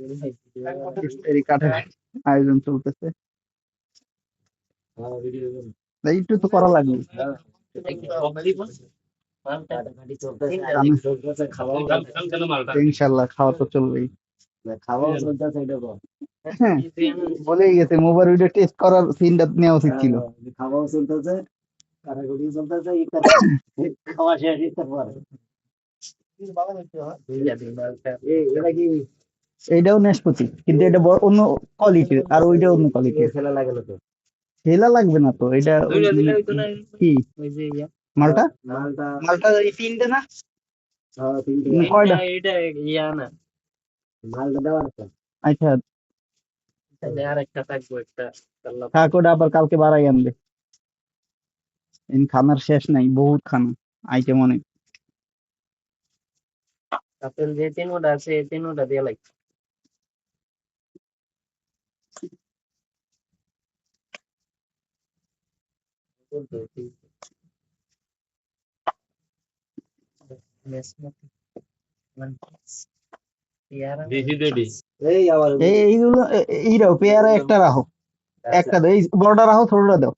ইফতারি কাঠের আয়োজন চলতেছে। একটু তো করা লাগবে। ইনশাল্লাহ খাওয়া তো চলবেই। হ্যাঁ। বলেই গেছে মোবাইল ভিডিও টেস্ট করার সিনটা নেওয়া উচিত ছিল। খাওয়াও চলতেছে কাটাকুটি চলতেছে খাওয়া শেষ ইফতার পরে এই, এটা কি এইটাও নাশপাতি কিন্তু এটা বড় অন্য কোয়ালিটির আর ওইটা অন্য কোয়ালিটির খেলা লাগেল তো। ঠেলা লাগবে না তো এটা কি? মালটা? মালটা মালটা এই তিনটে না? হ্যাঁ, তিনটে। কয়টা? এটা ইয়া না। মালটা দেওয়ার আচ্ছা। তাহলে আর একটা থাকব একটা আল্লাহ থাক ওটা আবার কালকে বাড়াই আনবে। খানার শেষ নাই বহুত খানা আইটেম অনেক। আপেল যে তিনোটা আছে এই তিনোটা দিয়ে লাগছে এই আবার এই এইগুলো এ- এ- এইরাও পেয়ারা একটা রাখো একটা দাও এই বড়টা রাখো ছোটটা দাও।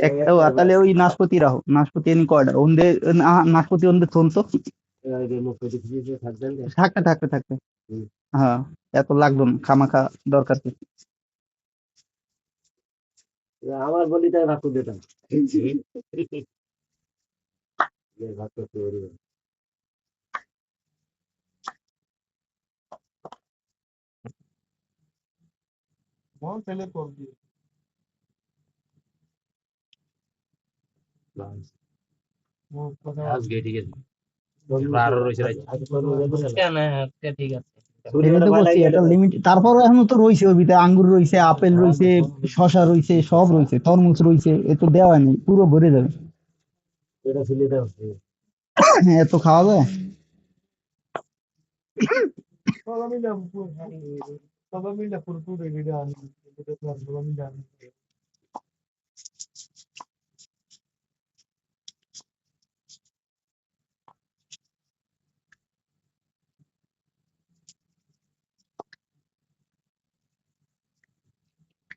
একটা তাহলে ওই নাশপাতি রাখো নাশপাতি এনে কয়টা? ওন্দে ওন্দে। থাকতে থাকতে থাকতে হ্যাঁ এত লাগবে না খামাখা দরকার কি? আমার বলি তাই ভাগ করে দিতাম ভাগ করতে পারি না। কেন আজকে ঠিক আছে। এটা তো বলছি এটা লিমিট তারপর এখনও তো রয়েছে ওর ভিতরে আঙ্গুর রয়েছে আপেল রয়েছে শশা রয়েছে সব রয়েছে তরমুজ রয়েছে এ তো দেওয়া নেই পুরো ভরে যাবে হ্যাঁ, এত খাওয়া যায় ছড়াই ছড়াই এক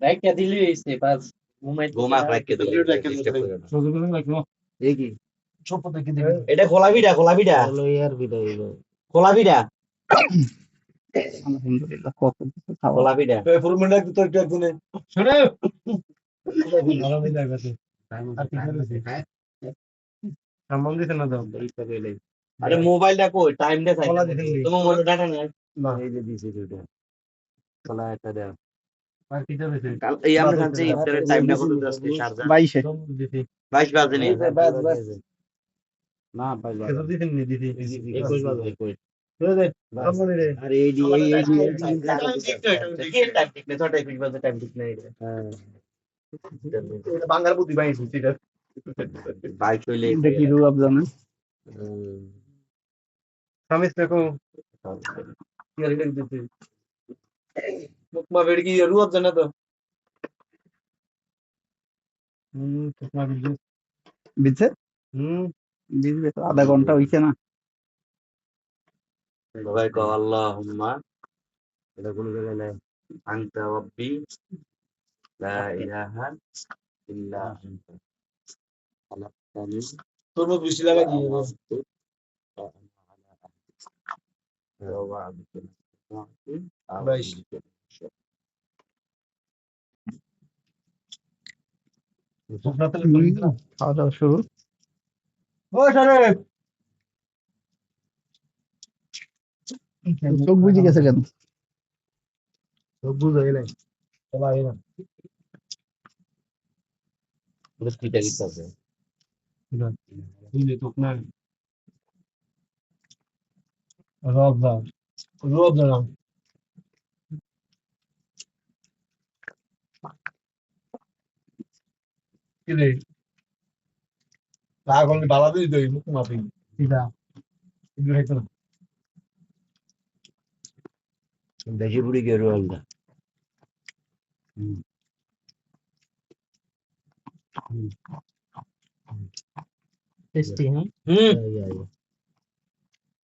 রাইকা দিলি হইছে পাঁচ ঘুমাই ঘুমাক রাখকে দিলে? এই কি? এটা খোলাবিটা খোলাবিটা। খোলাবিটা আলহামদুলিল্লাহ। আরে মোবাইলটা কই টাইমটা চাই তোমার মনে ডাটা নাই এই যে দিছে দুইটা। খোলা একটা দেও। এই আমরা জানছি ইফতারের টাইমটা কত আজকে শারজা বাইশে 22 বাজে নি এই যে বাস, বাস। না, পাইল না। একুশ বাজে, একুশ। আরে এই দি- এই- এই দি- এই দি- টাইম ঠিক নেই ছটা 21 বাজে টাইম ঠিক নেই। বাইক হইলে দেখি রুয়াব হুম। বুঝছে আধা ঘণ্টা হইছে না সবাই কও আল্লাহুম্মা এটা কোনো জায়গায় নাই। আনতা রাব্বি লা ইলাহা ইল্লা আনতা। খালাকতানি তরমুজ বেশি লাগাই দিয়ে খাওয়া দাওয়া শুরু। চোখ বুঝে গেছে কেন? সব বুঝে গেলেন সবাই না পুরো পিটা দিতে হবে বুঝলে তো না রব দাও রব দাও কি রে পাগল বালা দিই দই মুখ মাপি কিটা ইদু হেতো বেশি পুরি গেরু আলদা টেস্টি হ্যাঁ হুম ইয়া ইয়া